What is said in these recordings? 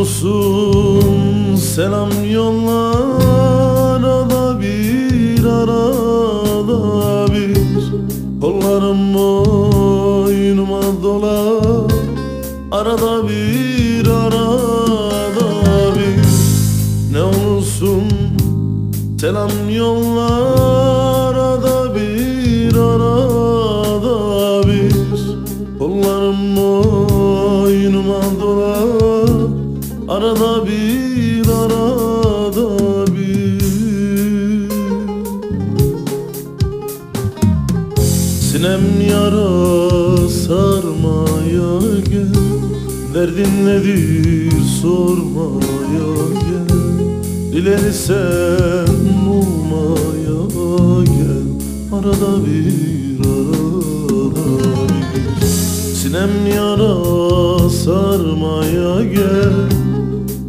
olsun. Selam yolla Arada bir arada bir. Kollarım boynuma dola. Arada bir arada bir. Ne olursun selam yolla Arada bir arada bir. Kollarım boynuma dola Arada bir arada bir. Sinem yara sarmaya gel Derdin nedir sormaya gel. Dileri sen gel Arada bir arada bir. Sinem yara sarmaya gel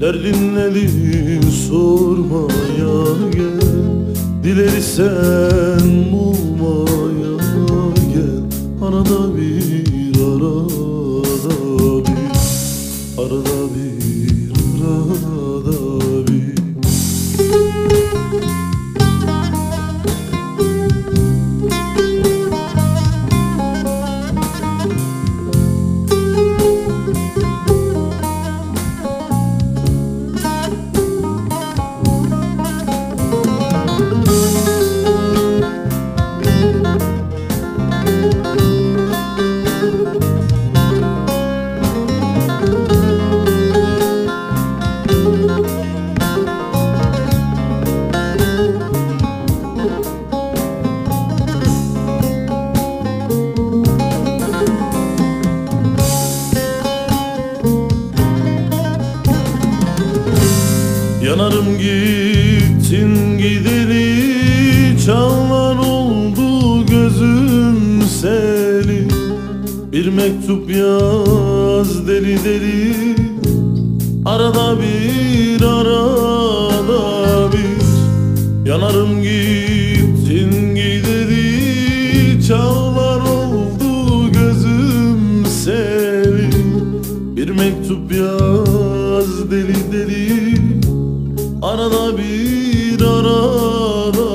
Derdin nedir sormaya gel. Dileri sen bulmaya gel. Arada bir arada bir Arada bir arada bir mektup yaz deli deli. Arada bir arada bir. Yanarım gittin gideli Çağlar oldu gözüm seni Bir mektup yaz deli deli. Arada bir arada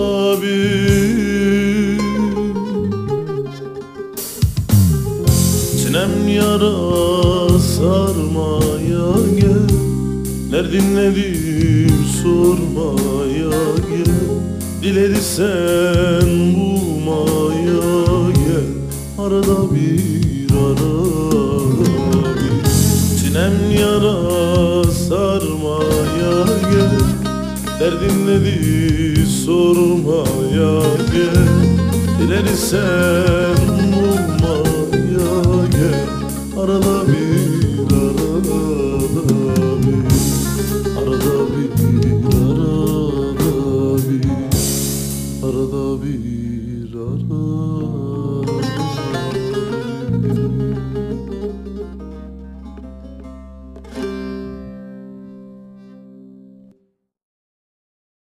Sinem yara sarmaya gel. Derdin nedir sormaya gel. Dileri sen bulmaya gel. Arada bir arada bir. Sinem yara sarmaya gel. Derdin nedir sormaya gel. Dileri sen bulmaya